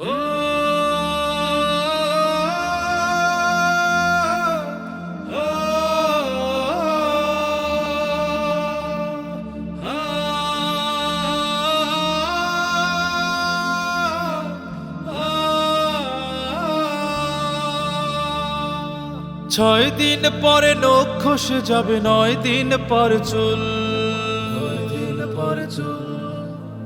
ছয় দিন পরে নখ খসে যাবে নয় দিন পর চুল।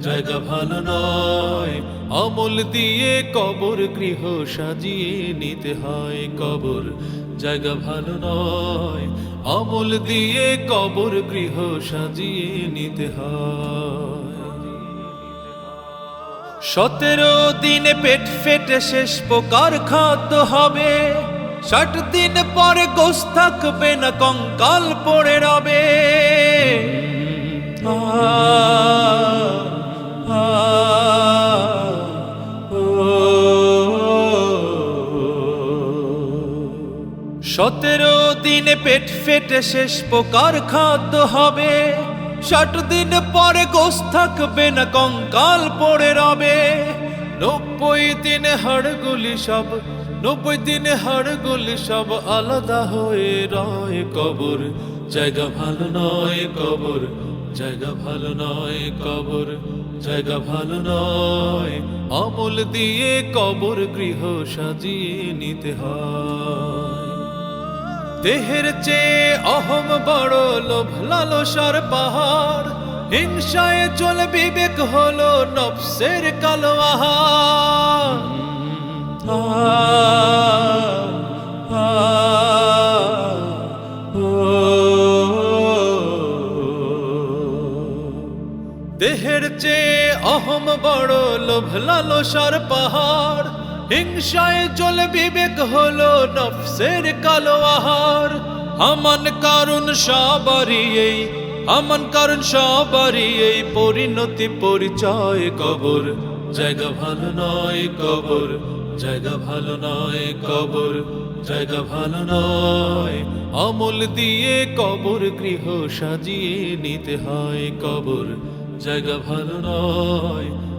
জায়গা ভালো নয়। আমল দিয়ে কবর গৃহ সাজিয়ে নিতে হয় কবর। জায়গা ভালো নয়। আমল দিয়ে কবর গৃহ সাজিয়ে নিতে হয়। সতেরো দিনে পেট ফেটে শেষ পোকার খাদ্য হবে। ষাট দিন পরে গোস থাকবে না কঙ্কাল পড়ে রবে। আ, সতেরো দিনে পেট ফেটে শেষ পোকার খাদ্য হবে। ষাট দিন পরে গোস থাকবে না কঙ্কাল পড়ে রবে। নব্বই দিনে হাড়গুলি সব, নব্বই দিনে হাড়গুলি সব আলাদা হয়ে রয় কবর। জায়গা ভালো নয় কবর, জায়গা ভালো নয় কবর, জায়গা ভালো নয়। আমল দিয়ে কবর গৃহ সাজিয়ে নিতে হয়। দেহের চেয়ে অহম বড় লোভ, লালসার পাহাড়। হিংসায় চল বিবেক হলো নফসের কালো। দেহের চেয়ে অহম বড় লোভ, লালসার পাহাড়। হিংসায় চলে বিবেক হলো নফসের কালো আহার। আমান কারণ সবারই এই আমান কারণ সবারই এই পরিণতি পরিচয় কবর। জায়গা ভালো নয় কবর, জায়গা ভালো নয় কবর, জায়গা ভালো নয়। আমল দিয়ে কবর, গৃহ সাজিয়ে নিতে হয় কবর। জায়গা ভালো নয়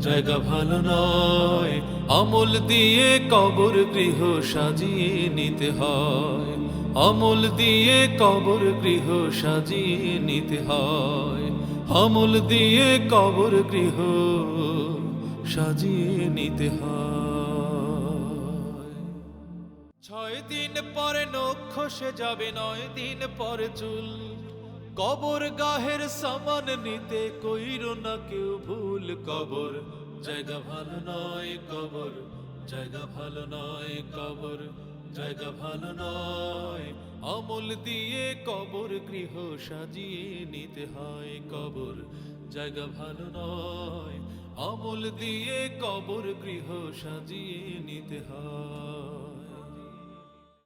জায়গা ভালো নয়। আমল দিয়ে কবর গৃহ সাজিয়ে নিতে হয়। আমল দিয়ে কবর গৃহ সাজিয়ে নিতে হয়। আমল দিয়ে কবর গৃহ সাজিয়ে নিতে হয়। ছয় দিন পরে নখ খসে যাবে, নয় দিন পরে চুল। কবর গাহের সামান নিতে কইর না কেউ ভুল কবর। জায়গা ভালো নয় কবর, জায়গা ভালো নয় কবর, জায়গা ভালো নয়। আমল দিয়ে কবর গৃহ সাজিয়ে নিতে হয় কবর, জায়গা ভালো নয়। আমল দিয়ে কবর গৃহ সাজিয়ে নিতে হয়।